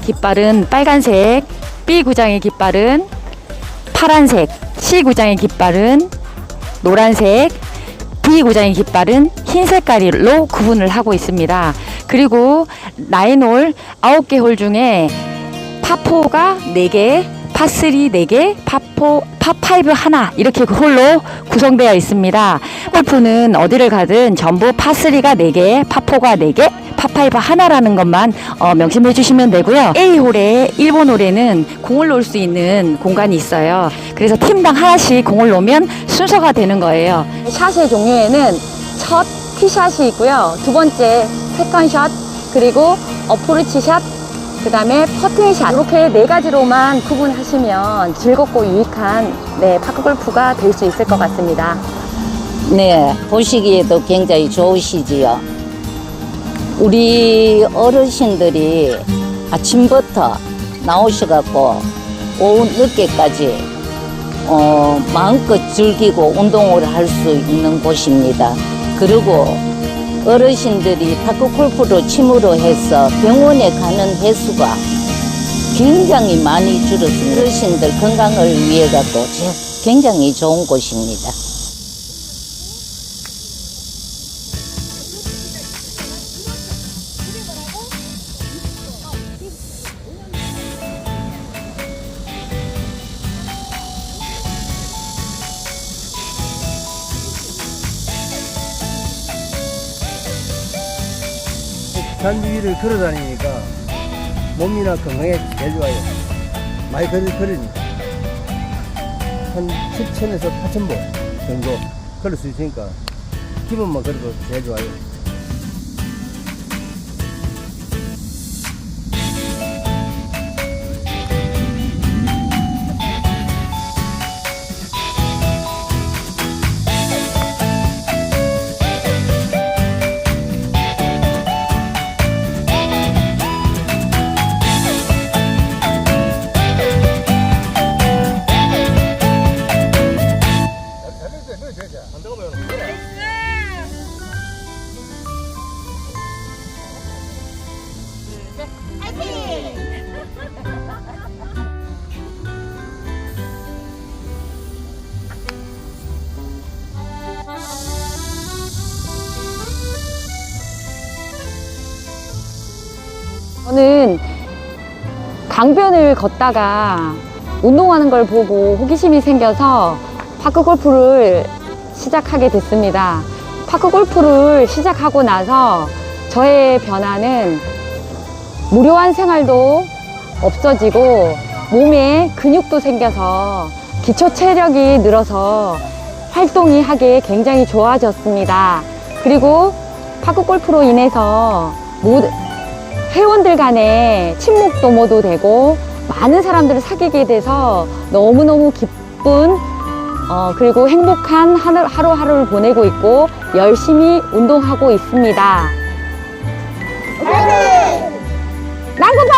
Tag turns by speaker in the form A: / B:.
A: 깃발은 빨간색, B 구장의 깃발은 파란색, C 구장의 깃발은 노란색, D 구장의 깃발은 흰 색깔로 구분을 하고 있습니다. 그리고 나인홀 9개 홀 중에 파4가 4개, 파3 4개, 파4, 파5 하나 이렇게 그 홀로 구성되어 있습니다. 골프는 어디를 가든 전부 파3가 4개, 파4가 4개, 파5 하나라는 것만 어, 명심해 주시면 되고요. A홀에, 일본 홀에는 공을 놓을 수 있는 공간이 있어요. 그래서 팀당 하나씩 공을 놓으면 순서가 되는 거예요. 샷의 종류에는 첫 티샷이 있고요. 두 번째 세컨샷, 그리고 어프로치 샷, 그 다음에 퍼팅샷 이렇게 네 가지로만 구분하시면 즐겁고 유익한 네, 파크 골프가 될 수 있을 것 같습니다.
B: 네, 보시기에도 굉장히 좋으시지요. 우리 어르신들이 아침부터 나오셔갖고 오후 늦게까지 어, 마음껏 즐기고 운동을 할 수 있는 곳입니다. 그리고 어르신들이 파크 골프로 침으로 해서 병원에 가는 횟수가 굉장히 많이 줄었습니다. 어르신들 건강을 위해 갖고 굉장히 좋은 곳입니다.
C: 위를 걸어 다니니까 몸이나 건강에 제일 좋아요. 많이 걸으, 걸으니까. 한 7천에서 8천 보 정도 걸을 수 있으니까 기분만 걸어도 제일 좋아요.
A: 저는 강변을 걷다가 운동하는 걸 보고 호기심이 생겨서 파크 골프를 시작하게 됐습니다. 파크 골프를 시작하고 나서 저의 변화는 무료한 생활도 없어지고 몸에 근육도 생겨서 기초 체력이 늘어서 활동이 하기 굉장히 좋아졌습니다. 그리고 파크 골프로 인해서 모두 회원들 간의 친목 도모도 되고 많은 사람들을 사귀게 돼서 너무너무 기쁜 어, 그리고 행복한 하루하루를 보내고 있고 열심히 운동하고 있습니다. 나는 난